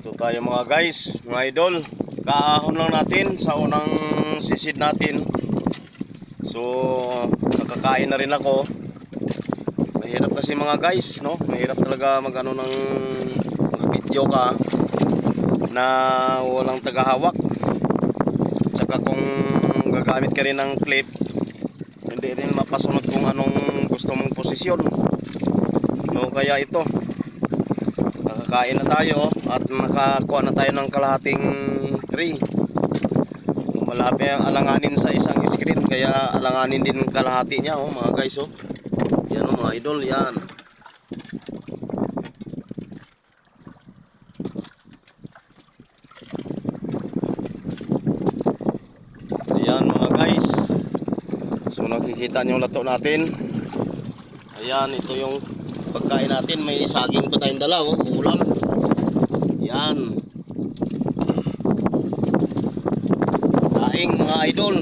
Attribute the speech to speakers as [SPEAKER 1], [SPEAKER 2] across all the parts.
[SPEAKER 1] Ito tayo mga guys, mga idol. Kaahon lang natin sa unang sisid natin. So, nakakain na rin ako. Mahirap kasi mga guys, no? Mahirap talaga magano ng mag-video ka na walang tagahawak. Tsaka kung gagamit ka rin ng clip, hindi rin mapasunod kung anong gusto mong posisyon. No, kaya ito, nakakain na tayo at nakakuha na tayo ng kalahating tree. Malapit ang alanganin sa isang screen kaya alanganin din kalahati niya oh mga guys oh. Yan oh mga idol yan. Ayan mga guys. So nakikita niyo lato natin. Ayan, ito yung pagkain natin. May saging pa tayong dala, oh. Ulam. Yan. Daing mga idol.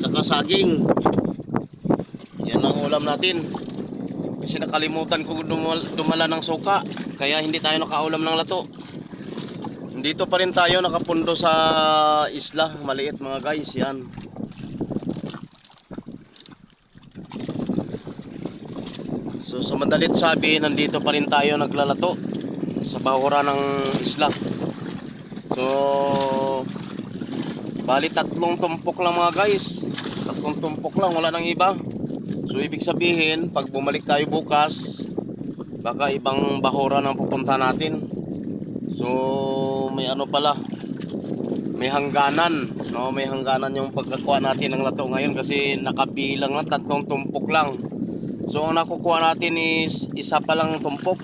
[SPEAKER 1] Tsaka saging. Yan ang ulam natin. Kasi nakalimutan ko dumal, dumala ng suka. Kaya hindi tayo nakaulam ng lato. Dito pa rin tayo nakapundo sa isla. Maliit mga guys. Yan. So sa madalit sabi, nandito pa rin tayo naglalato sa bahura ng isla. So bali tatlong tumpok lang mga guys. Tatlong tumpok lang, wala nang iba. So ibig sabihin, pag bumalik tayo bukas, baka ibang bahura nang pupunta natin. So may ano pala, may hangganan, no? May hangganan yung pagkakuha natin ng lato ngayon kasi nakabilang lang tatlong tumpok lang. So ang nakukuha natin is isa pa lang tumpok.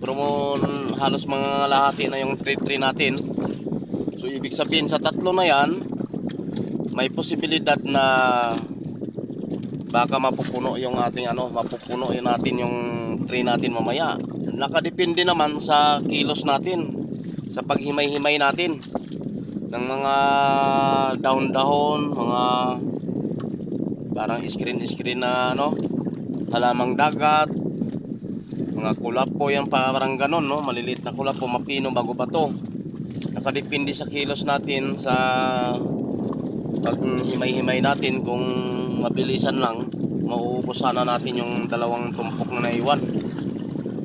[SPEAKER 1] Pero mo, halos mga lahati na yung trade tree natin. So ibig sabihin sa tatlo na yan, may posibilidad na baka mapupuno yung ating ano, mapupuno yung natin yung tree natin mamaya. Nakadepende naman sa kilos natin, sa paghimay-himay natin ng mga dahon-dahon, mga parang screen-screen na ano, halamang dagat, mga kulapo yan parang ganon, no? maliliit na kulapo, mapino bago ba to. Nakadepende sa kilos natin sa paghimay-himay natin kung mabilisan lang, mauubos sana natin yung dalawang tumpok na naiwan.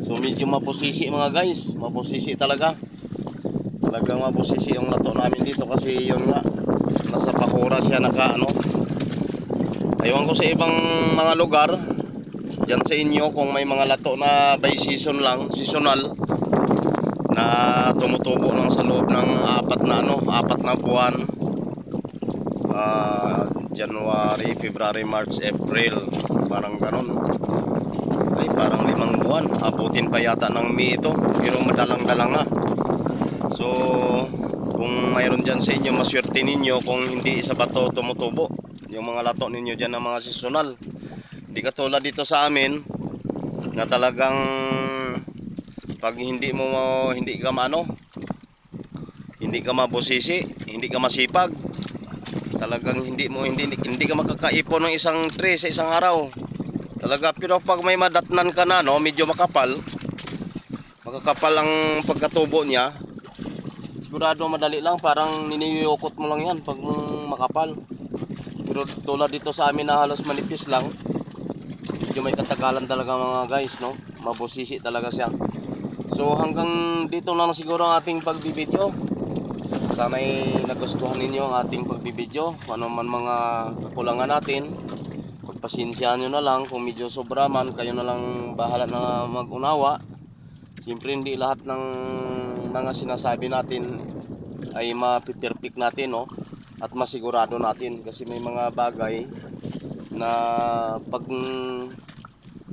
[SPEAKER 1] So medyo mabusisi mga guys, mabusisi talaga. Talagang mabusisi yung lato namin dito kasi yun nga, nasa pakura siya naka ano. Aywan ko sa ibang mga lugar, Diyan sa inyo kung may mga lato na by season lang, seasonal na tumutubo lang sa loob ng apat na ano, apat na buwan. Ah, January, February, March, April, parang ganon. Ay, parang limang buwan. Abutin pa yata ng May ito, pero madalang-dalang na. So, kung mayroon dyan sa inyo, maswerte ninyo kung hindi sa bato tumutubo. Yung mga lato ninyo dyan ng mga seasonal. Hindi katulad dito sa amin na talagang pag hindi mo hindi ka mano hindi ka mabusisi, hindi ka masipag. Talagang hindi mo hindi hindi ka makakaipon ng isang tray sa isang araw. Talaga pero pag may madatnan ka na no, medyo makapal. Makakapal ang pagkatubo niya. Sigurado madali lang parang niniyukot mo lang yan pag makapal. Pero tulad dito sa amin na halos manipis lang medyo may katagalan talaga mga guys no? Mabusisi talaga siya. So hanggang dito lang siguro ang ating pagbibideo. Sana'y nagustuhan ninyo ang ating pagbibideo. Kung ano man mga kakulangan natin pagpasensyahan nyo na lang. Kung medyo sobra man kayo na lang bahala na magunawa. Siyempre hindi lahat ng mga sinasabi natin ay mapiperfect natin no? At masigurado natin. Kasi may mga bagay na pag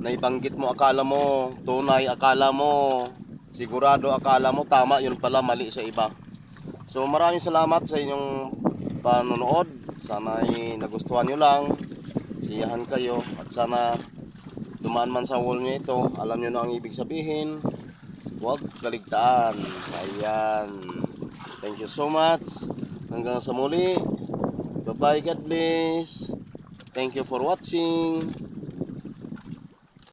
[SPEAKER 1] naibanggit mo akala mo tunay akala mo sigurado akala mo tama yun pala mali sa iba. So maraming salamat sa inyong panonood. Sana ay nagustuhan nyo lang siyahan kayo at sana dumaan man sa wall nyo ito alam nyo na ang ibig sabihin huwag kaligtaan. Ayan. Thank you so much. Hanggang sa muli. Bye bye God bless. Thank you for watching.